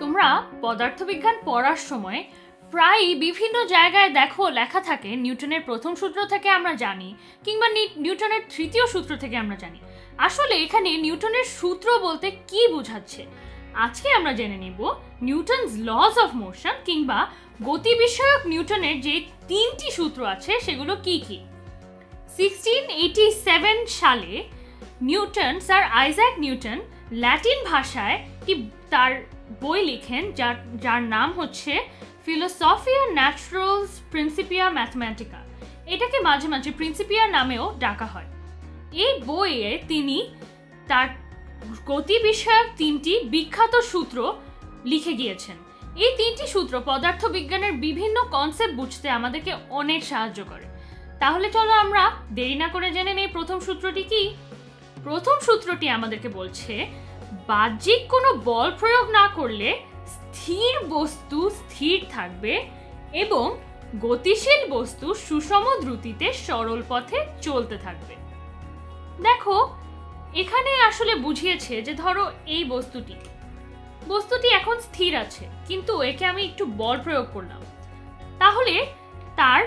তোমরা পদার্থবিজ্ঞান পড়ার সময় প্রায়ই বিভিন্ন জায়গায় দেখো, লেখা থাকে, নিউটনের প্রথম সূত্র থেকে আমরা জানি কিংবা নিউটনের তৃতীয় সূত্র থেকে আমরা জানি। আসলে এখানে নিউটনের সূত্র বলতে কি বোঝাচ্ছে? আজকে আমরা জেনে নিব নিউটনস লস অফ মোশন কিংবা গতি বিষয়ক নিউটনের যে তিনটি সূত্র আছে, সেগুলো কি কি? সিক্সটিন এইটি সেভেন সালে Newton sir Isaac Newton Latin ভাষায় কি তার বই লিখেন, যার যার নাম হচ্ছে ফিলোসফিয়া ন্যাচারালস প্রিন্সিপিয়া ম্যাথমেটিকা এটাকে মাঝে মাঝে প্রিন্সিপিয়া নামেও ডাকা হয়। এই বইয়ে তিনি তার গতি বিষয়ক তিনটি বিখ্যাত সূত্র লিখে গিয়েছেন। এই তিনটি সূত্র পদার্থবিজ্ঞানের বিভিন্ন কনসেপ্ট বুঝতে আমাদেরকে অনেক সাহায্য করে। তাহলে চলো আমরা দেরি না করে জেনে নেই প্রথম সূত্রটি কি? প্রথম সূত্রটি আমাদেরকে বলছে বাহ্যিক কোনো বল প্রয়োগ না করলে স্থির বস্তু স্থির থাকবে এবং গতিশীল বস্তু সুষম দ্রুতিতে সরল পথে চলতে থাকবে। দেখো, এখানে আসলে বুঝিয়েছে যে ধরো এই বস্তুটি বস্তুটি এখন স্থির আছে, কিন্তু একে আমি একটু বল প্রয়োগ করলাম। তাহলে তার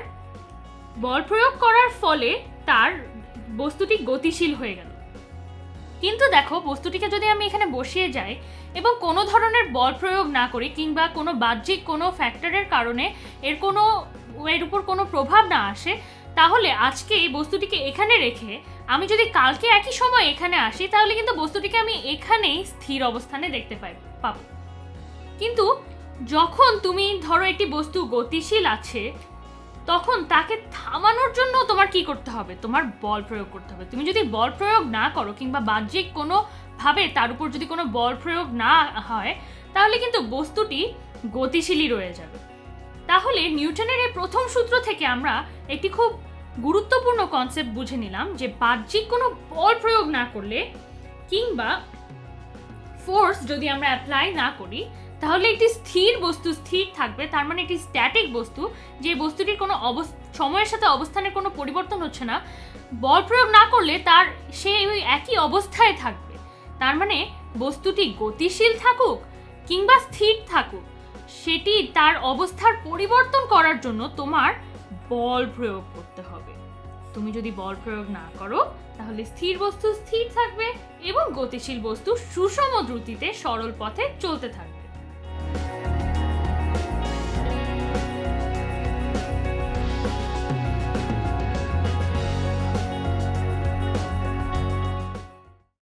বল প্রয়োগ করার ফলে তার বস্তুটি গতিশীল হয়ে গেল। কিন্তু দেখো, বস্তুটিকে যদি আমি এখানে বসিয়ে যাই এবং কোনো ধরনের বল প্রয়োগ না করি কিংবা কোনো বাহ্যিক কোনো ফ্যাক্টরের কারণে এর কোনো, এর উপর কোনো প্রভাব না আসে, তাহলে আজকে এই বস্তুটিকে এখানে রেখে আমি যদি কালকে একই সময় এখানে আসি, তাহলে কিন্তু বস্তুটিকে আমি এখানেই স্থির অবস্থানে দেখতে পাই, পাবো। কিন্তু যখন তুমি ধরো একটি বস্তু গতিশীল আছে তখন তাকে থামানোর জন্য তোমার কি করতে হবে? তোমার বল প্রয়োগ করতে হবে। তুমি যদি বল প্রয়োগ না করো কিংবা বাহ্যিক কোনো ভাবে তার উপর যদি কোনো বল প্রয়োগ না হয়, তাহলে কিন্তু বস্তুটি গতিশীলই রয়ে যাবে। তাহলে নিউটনের এই প্রথম সূত্র থেকে আমরা একটি খুব গুরুত্বপূর্ণ কনসেপ্ট বুঝে নিলাম যে বাহ্যিক কোনো বল প্রয়োগ না করলে কিংবা ফোর্স যদি আমরা অ্যাপ্লাই না করি তাহলে একটি স্থির বস্তু স্থির থাকবে, তার মানে একটি স্ট্যাটিক বস্তু, যে বস্তুটির কোনো সময়ের সাথে অবস্থানের কোনো পরিবর্তন হচ্ছে না, বল প্রয়োগ না করলে তার, সে ওই একই অবস্থায় থাকবে। তার মানে বস্তুটি গতিশীল থাকুক কিংবা স্থির থাকুক, সেটি তার অবস্থার পরিবর্তন করার জন্য তোমার বল প্রয়োগ করতে হবে। তুমি যদি বল প্রয়োগ না করো, তাহলে স্থির বস্তু স্থির থাকবে এবং গতিশীল বস্তু সুষম দ্রুতিতে সরল পথে চলতে থাকবে।